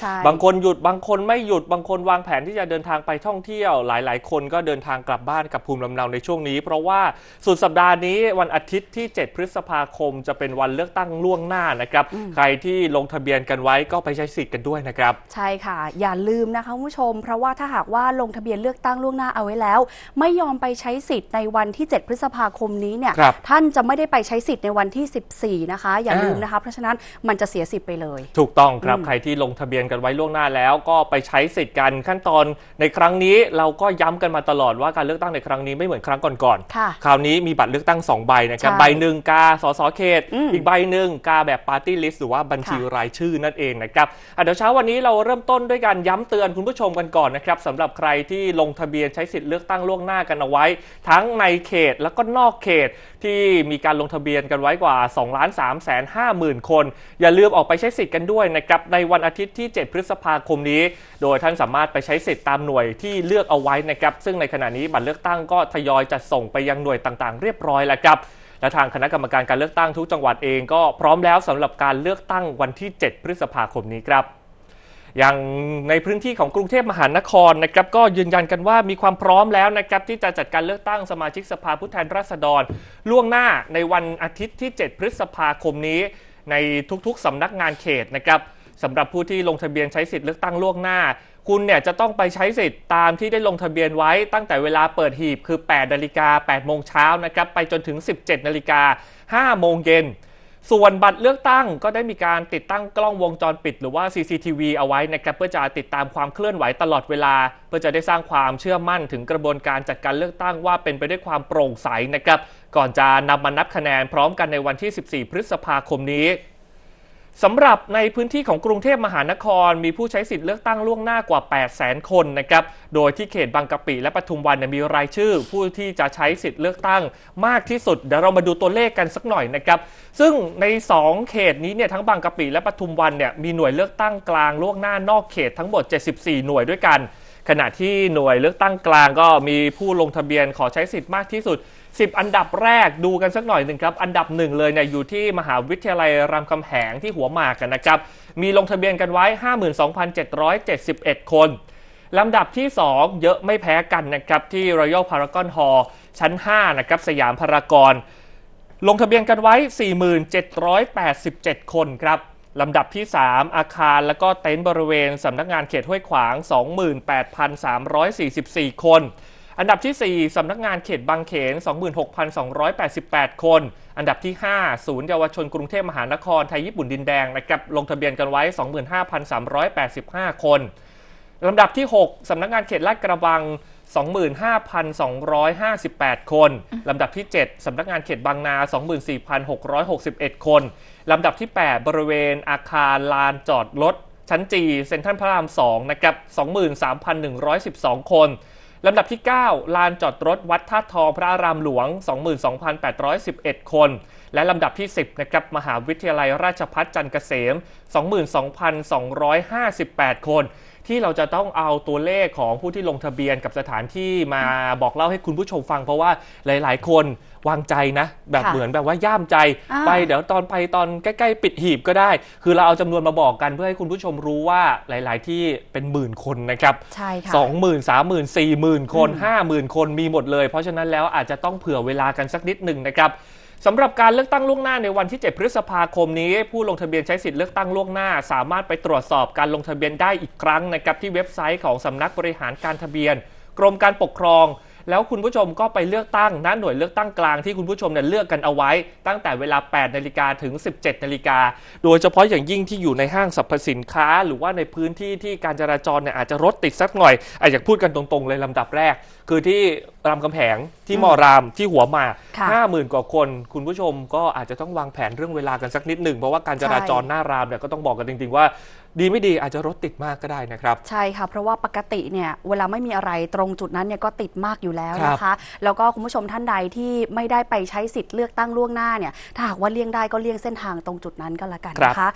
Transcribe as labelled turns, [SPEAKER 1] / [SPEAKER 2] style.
[SPEAKER 1] ใช่
[SPEAKER 2] บางคนหยุดบางคนไม่หยุดบางคนวางแผนที่จะเดินทางไปท่องเที่ยว หลายๆ คนก็เดินทางกลับบ้านกับภูมิลำเนาในช่วงนี้ เพราะว่าสุดสัปดาห์นี้วันอาทิตย์ที่ 7 พฤษภาคม จะเป็นวันเลือกตั้งล่วงหน้านะครับ ใครที่ลงทะเบียนกันไว้ก็ไปใช้สิทธิ์กันด้วยนะครับ
[SPEAKER 1] ใช่ค่ะ อย่าลืมนะคะคุณผู้ชม เพราะว่าถ้าหากว่าลงทะเบียนเลือกตั้งล่วงหน้าเอาไว้แล้ว ไม่ยอมไปใช้สิทธิ์ในวันที่ 7 พฤษภาคมนี้เนี่ย
[SPEAKER 2] ครับ
[SPEAKER 1] ท่านจะไม่ได้ไปใช้สิทธิ์ในวันที่ 14 นะคะ อย่า
[SPEAKER 2] อ่า
[SPEAKER 1] ลืมนะคะ เพราะฉะนั้นมันจะเสียสิทธิ์ไปเลย
[SPEAKER 2] ถูกต้องครับ
[SPEAKER 1] อืม
[SPEAKER 2] ใครที่ลงทะเบียนกันไว้ล่วงหน้าแล้วก็ไปใช้สิทธิ์กันขั้นตอนในครั้งนี้เราก็ย้ำกันมาตลอดว่าการเลือกตั้งในครั้งนี้ไม่เหมือนครั้งก่อน
[SPEAKER 1] ค่ะ
[SPEAKER 2] ๆคราวนี้มีบัตรเลือกตั้ง 2 ใบนะครับ
[SPEAKER 1] ใช่
[SPEAKER 2] ใบหนึ่งกาสสเขต
[SPEAKER 1] อืม
[SPEAKER 2] อีกใบหนึ่งกาแบบปาร์ตี้ลิสต์หรือว่าบัญชี
[SPEAKER 1] ค่ะ
[SPEAKER 2] รายชื่อนั่นเองนะครับอะเดี๋ยวเช้าวันนี้เราเริ่มต้นด้วยการย้ำเตือนคุณผู้ชมกันก่อนนะครับสำหรับใครที่ลงทะเบียนใช้สิทธิ์เลือกตั้งล่วงหน้ากันเอาไว้ ทั้งในเขตแล้วก็นอกเขตที่มีการลงทะเบียนกันไว้กว่า2ล้าน3แสน5หมื่นคน อย่าลืมออกไปใช้สิทธิ์กันด้วยนะครับในวันอาทิตย์ที่7 พฤษภาคมนี้ โดยท่านสามารถไปใช้สิทธิ์ตามหน่วยที่เลือกเอาไว้นะครับ ซึ่งในขณะนี้บัตรเลือกตั้งก็ทยอยจัดส่งไปยังหน่วยต่างๆ เรียบร้อยแล้วครับและทางคณะกรรมการการเลือกตั้งทุกจังหวัดเองก็พร้อมแล้วสำหรับการเลือกตั้งวันที่ 7 พฤษภาคมนี้ครับอย่างในพื้นที่ของกรุงเทพมหานครนะครับก็ยืนยันกันว่ามีความพร้อมแล้วนะครับที่จะจัดการเลือกตั้งสมาชิกสภาผู้แทนราษฎร ล่วงหน้าในวันอาทิตย์ที่ 7 พฤษภาคมนี้ ในทุกๆสำนักงานเขตนะครับ สำหรับผู้ที่ลงทะเบียนใช้สิทธิ์เลือกตั้งล่วงหน้า คุณเนี่ยจะต้องไปใช้สิทธิ์ตามที่ได้ลงทะเบียนไว้ตั้งแต่เวลาเปิดหีบคือ 8 นาฬิกา 8 โมงเช้านะครับไปจนถึง 17 นาฬิกา 5 โมงเย็นส่วนบัตรเลือกตั้งก็ได้มีการติดตั้งกล้องวงจรปิด หรือว่า CCTV เอาไว้นะครับเพื่อจะติดตามความเคลื่อนไหวตลอดเวลา เพื่อจะได้สร้างความเชื่อมั่นถึงกระบวนการจัดการเลือกตั้งว่าเป็นไปด้วยความโปร่งใสนะครับก่อนจะนำมานับคะแนนพร้อมกันในวันที่ 14 พฤษภาคมนี้ สำหรับในพื้นที่ของกรุงเทพมหานคร มีผู้ใช้สิทธิ์เลือกตั้งล่วงหน้ากว่า 8 0 0 0 0 0 คนนะครับ โดยที่เขตบางกะปิและปทุมวันมีรายชื่อ ผู้ที่จะใช้สิทธิ์เลือกตั้งมากที่สุด เดี๋ยวเรามาดูตัวเลขกันสักหน่อยนะครับ ซึ่งใน 2 เขตนี้เนี่ยทั้งบางกะปิและปทุมวันเนี่ยมีหน่วยเลือกตั้งกลางล่วงหน้านอกเขตทั้งหมด 74 หน่วยด้วยกัน ขณะที่หน่วยเลือกตั้งกลางก็มีผู้ลงทะเบียนขอใช้สิทธิ์มากที่สุด 10 อันดับแรกดูกันสักหน่อยหนึ่งครับ อันดับหนึ่งเลยเนี่ยอยู่ที่มหาวิทยาลัยรามคำแหงที่หัวหมากกันนะครับ มีลงทะเบียนกันไว้ 52,771 คนลำดับที่ 2 เยอะไม่แพ้กันนะครับ ที่ Royal Paragon Hall ชั้น 5 นะครับ สยามพารากอนลงทะเบียนกันไว้ 4787 คนครับ ลำดับที่ 3 อาคารและก็เต็นท์บริเวณสำนักงานเขตห้วยขวาง 28,344 คน อันดับที่ 4สำนักงานเขตบางเขน 26,288 คน อันดับที่ 5 ศูนย์เยาวชนกรุงเทพมหานครไทยญี่ปุ่นดินแดงนะครับลงทะเบียนกันไว้ 25,385 คนลำดับที่ 6สำนักงานเขตลาดกระบัง 25,258 คน ลำดับที่ 7 สำนักงานเขตบางนา 24,661 คน ลำดับที่ 8 บริเวณอาคารลานจอดรถชั้นจีเซ็นทรัลพระราม 2 นะครับ 23,112 คน ลำดับที่ 9 ลานจอดรถวัดท่าทองพระอารามหลวง 22,811 คน และลำดับที่ 10 นะครับ มหาวิทยาลัยราชภัฏจันทร์เกษม 22,258 คน ที่เราจะต้องเอาตัวเลขของผู้ที่ลงทะเบียนกับสถานที่มาบอกเล่าให้คุณผู้ชมฟัง เพราะว่าหลาย ๆ คนวางใจนะ แบบ
[SPEAKER 1] ค่ะ
[SPEAKER 2] เหมือนแบบว่าย่ามใจ
[SPEAKER 1] อ่า
[SPEAKER 2] ไปเดี๋ยวตอนไปตอนใกล้ ๆ ปิดหีบก็ได้ คือเราเอาจำนวนมาบอกกันเพื่อให้คุณผู้ชมรู้ว่าหลาย ๆ ที่เป็นหมื่นคนนะครับ
[SPEAKER 1] ใช่ค่ะ
[SPEAKER 2] สองหมื่นสามหมื่นสี่หมื่นคน
[SPEAKER 1] อืม
[SPEAKER 2] ห้าหมื่นคนมีหมดเลย เพราะฉะนั้นแล้วอาจจะต้องเผื่อเวลากันสักนิดหนึ่งนะครับ สำหรับการเลือกตั้งล่วงหน้าในวันที่ 7 พฤษภาคมนี้ ผู้ลงทะเบียนใช้สิทธิ์เลือกตั้งล่วงหน้า สามารถไปตรวจสอบการลงทะเบียนได้อีกครั้งนะครับที่เว็บไซต์ของสำนักบริหารการทะเบียน กรมการปกครอง แล้วคุณผู้ชมก็ไปเลือกตั้งณหน่วยเลือกตั้งกลางที่คุณผู้ชมเนี่ยเลือกกันเอาไว้ ตั้งแต่เวลา 8 นาฬิกาถึง 17 นาฬิกา โดยเฉพาะอย่างยิ่งที่อยู่ในห้างสรรพสินค้า หรือว่าในพื้นที่ที่การจราจรเนี่ยอาจจะรถติดสักหน่อยอะอยากพูดกันตรงๆ เลยลำดับแรก คือที่รามคำแหงที่มอรามที่หัวหมาก
[SPEAKER 1] ค่ะ
[SPEAKER 2] ห้าหมื่นกว่าคน คุณผู้ชมก็อาจจะต้องวางแผนเรื่องเวลากันสักนิดหนึ่งเพราะว่าการจราจรหน้ารามเนี่ยก็ต้องบอกกันจริงๆว่าดีไม่ดีอาจจะรถติดมากก็ได้นะครับ
[SPEAKER 1] ใช่ค่ะ เพราะว่าปกติเนี่ยเวลาไม่มีอะไรตรงจุดนั้นเนี่ยก็ติดมากอยู่แล้ว
[SPEAKER 2] ครับ
[SPEAKER 1] นะคะแล้วก็คุณผู้ชมท่านใดที่ไม่ได้ไปใช้สิทธิ์เลือกตั้งล่วงหน้าเนี่ยถ้าหากว่าเลี่ยงได้ก็เลี่ยงเส้นทางตรงจุดนั้นก็แล้วกันนะคะ